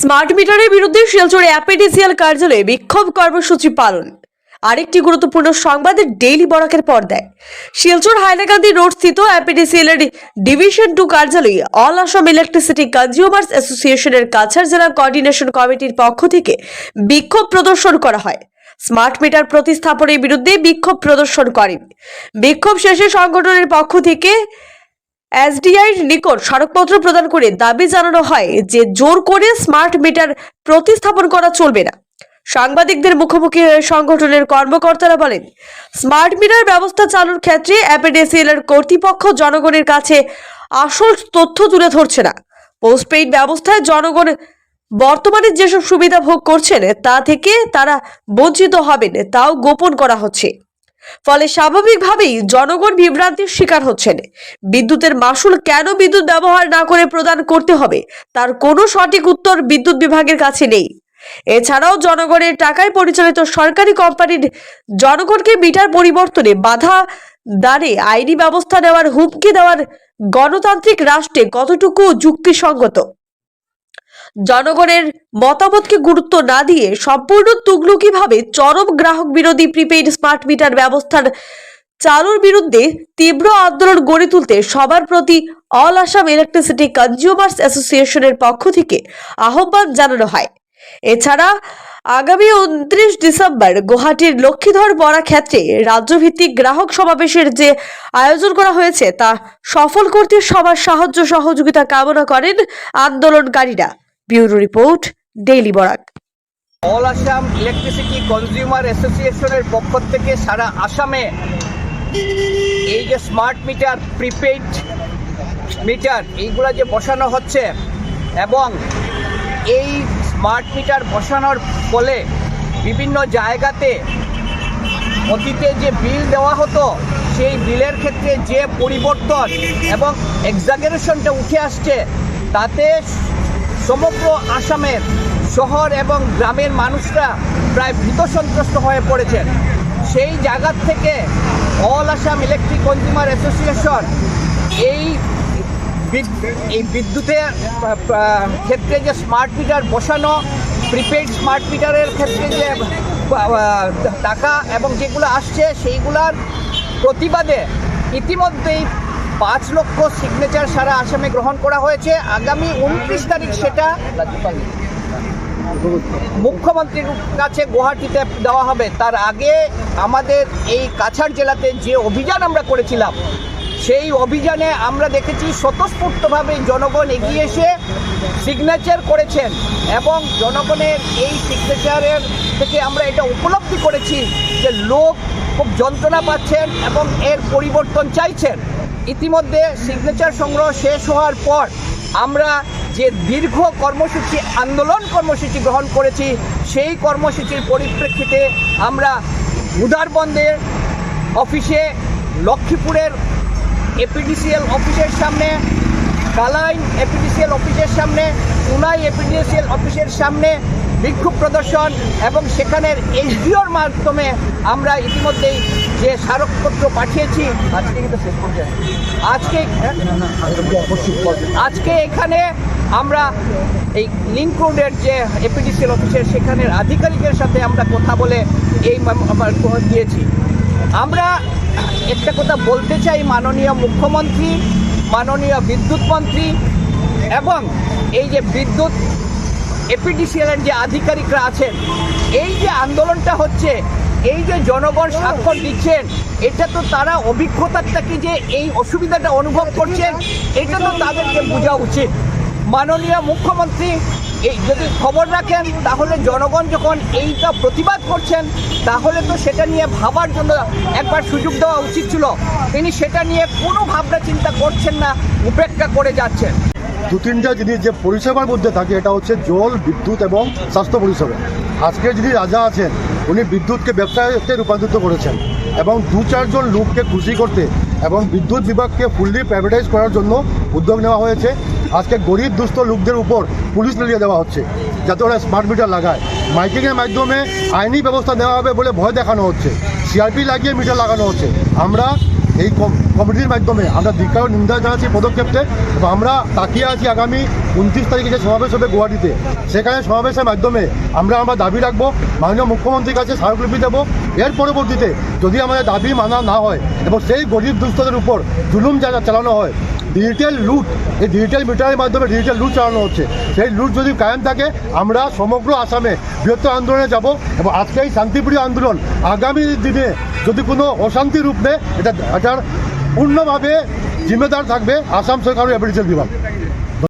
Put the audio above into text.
Smart মিটারের বিরুদ্ধে শিলচরে অ্যাপেডিসিয়াল কার্যালয়ে বিক্ষোভ কর্মসূচি পালন। আরেকটি গুরুত্বপূর্ণ সংবাদের ডেইলি বরাকের পর্দায়। শিলচর হাইলাকান্দি রোড স্থিত অ্যাপেডিসিএল এর ডিভিশন টু কার্যালয়ে অল আসাম ইলেকট্রিসিটি কনজিউমার্স অ্যাসোসিয়েশনের কাছাড় জেলা কোঅর্ডিনেশন কমিটির পক্ষ থেকে বিক্ষোভ প্রদর্শন করা হয়। স্মার্ট মিটার প্রতিস্থাপনের বিরুদ্ধে বিক্ষোভ প্রদর্শন করেন। বিক্ষোভ শেষে সংগঠনের পক্ষ থেকে এসডিআইর নিকট স্মারকপত্র প্রদান করে দাবি জানানো হয় যে জোর করে স্মার্ট মিটার প্রতিস্থাপন করা চলবে না। সাংবাদিকদের মুখোমুখি হয়ে সংগঠনের কর্মকর্তারা বলেন, স্মার্ট মিটার ব্যবস্থা চালুর ক্ষেত্রে অ্যাপেডেসিএল এর কর্তৃপক্ষ জনগণের কাছে আসল তথ্য তুলে ধরছে না। পোস্টপেইড ব্যবস্থায় জনগণ বর্তমানে যেসব সুবিধা ভোগ করছেন, তা থেকে তারা বঞ্চিত হবেন, তাও গোপন করা হচ্ছে। ফলে স্বাভাবিকভাবেই জনগণ বিভ্রান্তির শিকার হচ্ছেন। বিদ্যুতের মাসুল কেন বিদ্যুৎ ব্যবহার না করে প্রদান করতে হবে? তার কোনো সঠিক উত্তর বিদ্যুৎ বিভাগের কাছে নেই। এছাড়াও জনগণের টাকায় পরিচালিত সরকারি কোম্পানির জনগণকে মিটার পরিবর্তনে বাধা দাঁড়ে আইনি ব্যবস্থা নেওয়ার হুমকি দেওয়ার গণতান্ত্রিক রাষ্ট্রে কতটুকু যুক্তিসঙ্গত? জনগণের মতামতকে গুরুত্ব না দিয়ে সম্পূর্ণ তুগলুকিভাবে চরম গ্রাহক বিরোধী প্রিপেইড স্মার্ট মিটার ব্যবস্থার চালুর বিরুদ্ধে তীব্র আন্দোলন গড়ে তুলতে সবার প্রতি অল আসাম ইলেকট্রিসিটি কনজিউমার্স অ্যাসোসিয়েশনের পক্ষ থেকে আহ্বান জানানো হয়। এছাড়া আগামী উনত্রিশ ডিসেম্বর গুয়াহাটির লক্ষ্মীধর বরা ক্ষেত্রে রাজ্যভিত্তিক গ্রাহক সমাবেশের যে আয়োজন করা হয়েছে তা সফল করতে সবার সাহায্য সহযোগিতা কামনা করেন আন্দোলনকারীরা। Bureau report, daily Barak. All Assam electricity consumer অ্যাসোসিয়েশনের পক্ষ থেকে সারা আসামে এই যে স্মার্ট মিটার, প্রিপেইড মিটার, এইগুলো যে বসানো হচ্ছে এবং এই স্মার্ট মিটার বসানোর ফলে বিভিন্ন জায়গাতে অতীতে যে বিল দেওয়া হতো, সেই বিলের ক্ষেত্রে যে পরিবর্তন এবং এক্সাগারেশনটা উঠে আসছে, তাতে সমগ্র আসামের শহর এবং গ্রামের মানুষরা প্রায় ভীত সন্ত্রস্ত হয়ে পড়েছেন। সেই জায়গার থেকে all Assam electric consumer association এই এই বিদ্যুতের ক্ষেত্রে যে স্মার্ট মিটার বসানো প্রিপেড স্মার্ট মিটারের ক্ষেত্রে যে টাকা এবং যেগুলো আসছে সেইগুলার প্রতিবাদে ইতিমধ্যেই পাঁচ লক্ষ সিগনেচার সারা আসামে গ্রহণ করা হয়েছে। আগামী উনত্রিশ তারিখ সেটা মুখ্যমন্ত্রীর কাছে গুয়াহাটিতে দেওয়া হবে। তার আগে আমাদের এই কাছাড় জেলাতে যে অভিযান আমরা করেছিলাম, সেই অভিযানে আমরা দেখেছি স্বতঃস্ফূর্তভাবে জনগণ এগিয়ে এসে সিগনেচার করেছেন এবং জনগণের এই সিগনেচারের থেকে আমরা এটা উপলব্ধি করেছি যে লোক খুব যন্ত্রণা পাচ্ছেন এবং এর পরিবর্তন চাইছেন। ইতিমধ্যে সিগনেচার সংগ্রহ শেষ হওয়ার পর আমরা যে দীর্ঘ কর্মসূচি, আন্দোলন কর্মসূচি গ্রহণ করেছি, সেই কর্মসূচির পরিপ্রেক্ষিতে আমরা উদারবন্দের অফিসে, লক্ষ্মীপুরের এপিডিসিএল অফিসের সামনে, কালাইন এপিডিসিএল অফিসের সামনে, উনাই এপিডিসিএল অফিসের সামনে বিক্ষোভ প্রদর্শন এবং সেখানের এসডিওর মাধ্যমে আমরা ইতিমধ্যেই যে স্মারকপত্র পাঠিয়েছি, আজকে কিন্তু আজকে আজকে এখানে আমরা এই লিঙ্ক রোডের যে এপিডিসিএল অফিসের, সেখানের আধিকারিকের সাথে আমরা কথা বলে এই দিয়েছি। আমরা একটা কথা বলতে চাই মাননীয় মুখ্যমন্ত্রী, মাননীয় বিদ্যুৎ মন্ত্রী এবং এই যে বিদ্যুৎ এপিডিসিএল এর যে আধিকারিকরা আছেন, এই যে আন্দোলনটা হচ্ছে এই যে জনগণ স্বাক্ষর দিচ্ছেন, এটা তো তারা অভিজ্ঞতার থেকে যে এই অসুবিধাটা অনুভব করছেন, এটা তো তাদেরকে বোঝা উচিত। মাননীয় মুখ্যমন্ত্রী, এই যদি খবর রাখেন, তাহলে জনগণ যখন এইটা প্রতিবাদ করছেন, তাহলে তো সেটা নিয়ে ভাবার জন্য একবার সুযোগ দেওয়া উচিত ছিল। তিনি সেটা নিয়ে কোনো ভাবনা চিন্তা করছেন না, উপেক্ষা করে যাচ্ছেন। দু তিনটা জিনিস যে পরিষেবার মধ্যে থাকে, এটা হচ্ছে জল, বিদ্যুৎ এবং স্বাস্থ্য পরিষেবা। আজকে যদি রাজা আছেন উনি বিদ্যুৎকে ব্যবসায়তে রূপান্তরিত করেছেন এবং দু চারজন লোককে খুশি করতে এবং বিদ্যুৎ বিভাগকে ফুললি প্রাইভেটাইজ করার জন্য উদ্যোগ নেওয়া হয়েছে। আজকে গরিব দুস্থ লোকদের উপর পুলিশ লড়িয়ে দেওয়া হচ্ছে, যাতে ওরা স্মার্ট মিটার লাগায়। মাইকিংয়ের মাধ্যমে আইনি ব্যবস্থা নেওয়া হবে বলে ভয় দেখানো হচ্ছে। সিআরপি লাগিয়ে মিটার লাগানো হচ্ছে। আমরা এই কমিটির মাধ্যমে আমরা ও নিন্দা জানাচ্ছি পদক্ষেপকে এবং আমরা তাকিয়ে আছি আগামী উনত্রিশ তারিখে যে সমাবেশ হবে গুয়াহাটিতে। সেখানে সমাবেশের মাধ্যমে আমরা আমরা দাবি রাখব, মাননীয় মুখ্যমন্ত্রীর কাছে স্মারকলিপি দেবো। এর পরবর্তীতে যদি আমাদের দাবি মানা না হয় এবং সেই গরিব দুস্থদের উপর জুলুম যারা চালানো হয় ডিজিটাল লুট এই ডিজিটাল মিটারের মাধ্যমে ডিজিটাল লুট চালানো হচ্ছে। সেই লুট যদি কায়েম থাকে, আমরা সমগ্র আসামে বৃহত্তর আন্দোলনে যাব এবং আজকে এই শান্তিপ্রিয় আন্দোলন আগামী দিনে যদি কোনো অশান্তি রূপ নেয় এটা এটার পূর্ণভাবে জিম্মেদার থাকবে আসাম সরকার ও এপিডিসিএল বিভাগ।